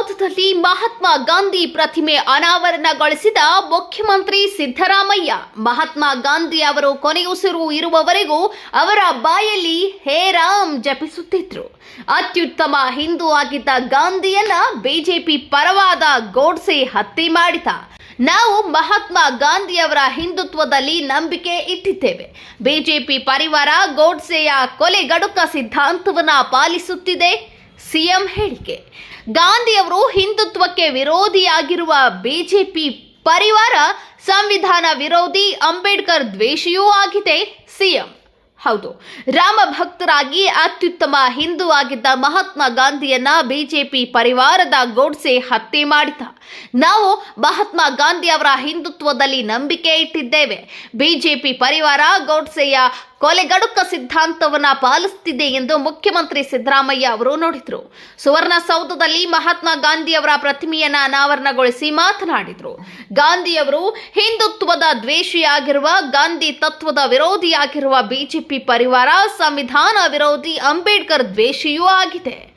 ವಿಧಾನಸೌಧದಲ್ಲಿ ಮಹಾತ್ಮ ಗಾಂಧಿ ಪ್ರತಿಮೆ ಅನಾವರಣಗೊಳಿಸಿದ ಮುಖ್ಯಮಂತ್ರಿ ಸಿದ್ದರಾಮಯ್ಯ. ಮಹಾತ್ಮ ಗಾಂಧಿ ಅವರು ಕೊನೆಯುಸಿರು ಇರುವವರೆಗೂ ಅವರ ಬಾಯಲ್ಲಿ ಹೇ ರಾಮ್ ಜಪಿಸುತ್ತಿದ್ರು. ಅತ್ಯುತ್ತಮ ಹಿಂದೂ ಆಗಿದ್ದ ಗಾಂಧಿಯನ್ನ ಬಿಜೆಪಿ ಪರವಾದ ಗೋಡ್ಸೆ ಹತ್ಯೆ ಮಾಡಿದ. ನಾವು ಮಹಾತ್ಮ ಗಾಂಧಿಯವರ ಹಿಂದುತ್ವದಲ್ಲಿ ನಂಬಿಕೆ ಇಟ್ಟಿದ್ದೇವೆ. ಬಿಜೆಪಿ ಪರಿವಾರ ಗೋಡ್ಸೆಯ ಕೊಲೆಗಡುಕ ಸಿದ್ಧಾಂತವನ್ನ ಪಾಲಿಸುತ್ತಿದೆ. ಸಿಎಂ ಹೇಳಿಕೆ. ಗಾಂಧಿಯವರು ಹಿಂದುತ್ವಕ್ಕೆ ವಿರೋಧಿಯಾಗಿರುವ ಬಿಜೆಪಿ ಪರಿವಾರ ಸಂವಿಧಾನ ವಿರೋಧಿ ಅಂಬೇಡ್ಕರ್ ದ್ವೇಷಿಯೂ ಆಗಿದೆ ಸಿಎಂ. ಹೌದು, ರಾಮ ಭಕ್ತರಾಗಿ ಅತ್ಯುತ್ತಮ ಹಿಂದೂ ಆಗಿದ್ದ ಮಹಾತ್ಮ ಗಾಂಧಿಯನ್ನ ಬಿಜೆಪಿ ಪರಿವಾರದ ಗೋಡ್ಸೆ ಹತ್ಯೆ ಮಾಡಿದ ನಾವು ಮಹಾತ್ಮ ಗಾಂಧಿ ಅವರ ಹಿಂದುತ್ವದಲ್ಲಿ ನಂಬಿಕೆ ಇಟ್ಟಿದ್ದೇವೆ. ಬಿಜೆಪಿ ಪರಿವಾರ ಗೋಡ್ಸೆಯ ಕೊಲೆಗಡುಕ ಸಿದ್ಧಾಂತವನ್ನ ಪಾಲಿಸುತ್ತಿದೆ ಎಂದು ಮುಖ್ಯಮಂತ್ರಿ ಸಿದ್ದರಾಮಯ್ಯ ಅವರು ನೋಡಿದ್ರು. ಸುವರ್ಣಸೌಧದಲ್ಲಿ ಮಹಾತ್ಮ ಗಾಂಧಿ ಅವರ ಪ್ರತಿಮೆಯನ್ನ ಅನಾವರಣಗೊಳಿಸಿ ಮಾತನಾಡಿದ್ರು. ಗಾಂಧಿಯವರು ಹಿಂದುತ್ವದ ದ್ವೇಷಿಯಾಗಿರುವ, ಗಾಂಧಿ ತತ್ವದ ವಿರೋಧಿಯಾಗಿರುವ ಬಿಜೆಪಿ ಪರಿವಾರ, ಸಂವಿಧಾನ ವಿರೋಧಿ ಅಂಬೇಡ್ಕರ್ ದ್ವೇಷಿಯೂ ಆಗಿದೆ.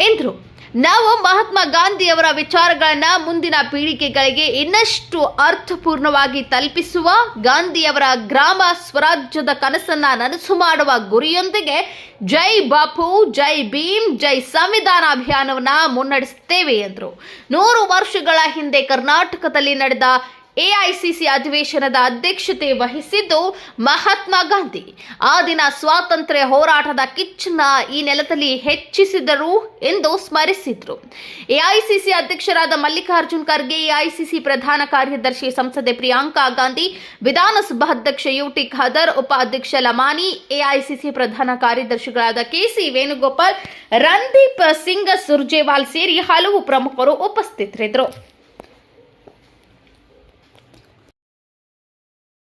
ಎಂದರು ನಾವು ಮಹಾತ್ಮ ಗಾಂಧಿಯವರ ವಿಚಾರಗಳನ್ನ ಮುಂದಿನ ಪೀಳಿಗೆಗಳಿಗೆ ಇನ್ನಷ್ಟು ಅರ್ಥಪೂರ್ಣವಾಗಿ ತಲುಪಿಸುವ, ಗಾಂಧಿಯವರ ಗ್ರಾಮ ಸ್ವರಾಜ್ಯದ ಕನಸನ್ನ ನನಸು ಮಾಡುವ ಗುರಿಯೊಂದಿಗೆ ಜೈ ಬಾಪು, ಜೈ ಭೀಮ್, ಜೈ ಸಂವಿಧಾನ ಅಭಿಯಾನವನ್ನ ಮುನ್ನಡೆಸುತ್ತೇವೆ ಎಂದರು. ನೂರು ವರ್ಷಗಳ ಹಿಂದೆ ಕರ್ನಾಟಕದಲ್ಲಿ ನಡೆದ ಎಐಸಿಸಿ ಅಧಿವೇಶನದ ಅಧ್ಯಕ್ಷತೆ ವಹಿಸಿದ್ದು ಮಹಾತ್ಮ ಗಾಂಧಿ. ಆ ದಿನ ಸ್ವಾತಂತ್ರ್ಯ ಹೋರಾಟದ ಕಿಚ್ಚನ್ನ ಈ ನೆಲದಲ್ಲಿ ಹೆಚ್ಚಿಸಿದರು ಎಂದು ಸ್ಮರಿಸಿದ್ರು. ಎಐಸಿಸಿ ಅಧ್ಯಕ್ಷರಾದ ಮಲ್ಲಿಕಾರ್ಜುನ್ ಖರ್ಗೆ ಎಐಸಿಸಿ ಪ್ರಧಾನ ಕಾರ್ಯದರ್ಶಿ ಸಂಸದೆ ಪ್ರಿಯಾಂಕಾ ಗಾಂಧಿ ವಿಧಾನಸಭಾಧ್ಯಕ್ಷ ಯುಟಿ ಖದರ್, ಉಪಾಧ್ಯಕ್ಷ ಲಮಾನಿ ಎಐಸಿಸಿ ಪ್ರಧಾನ ಕಾರ್ಯದರ್ಶಿಗಳಾದ ಕೆಸಿ ವೇಣುಗೋಪಾಲ್ ರಂದೀಪ್ ಸಿಂಗ್ ಸುರ್ಜೇವಾಲ್ ಸೇರಿ ಹಲವು ಪ್ರಮುಖರು ಉಪಸ್ಥಿತರಿದ್ದರು.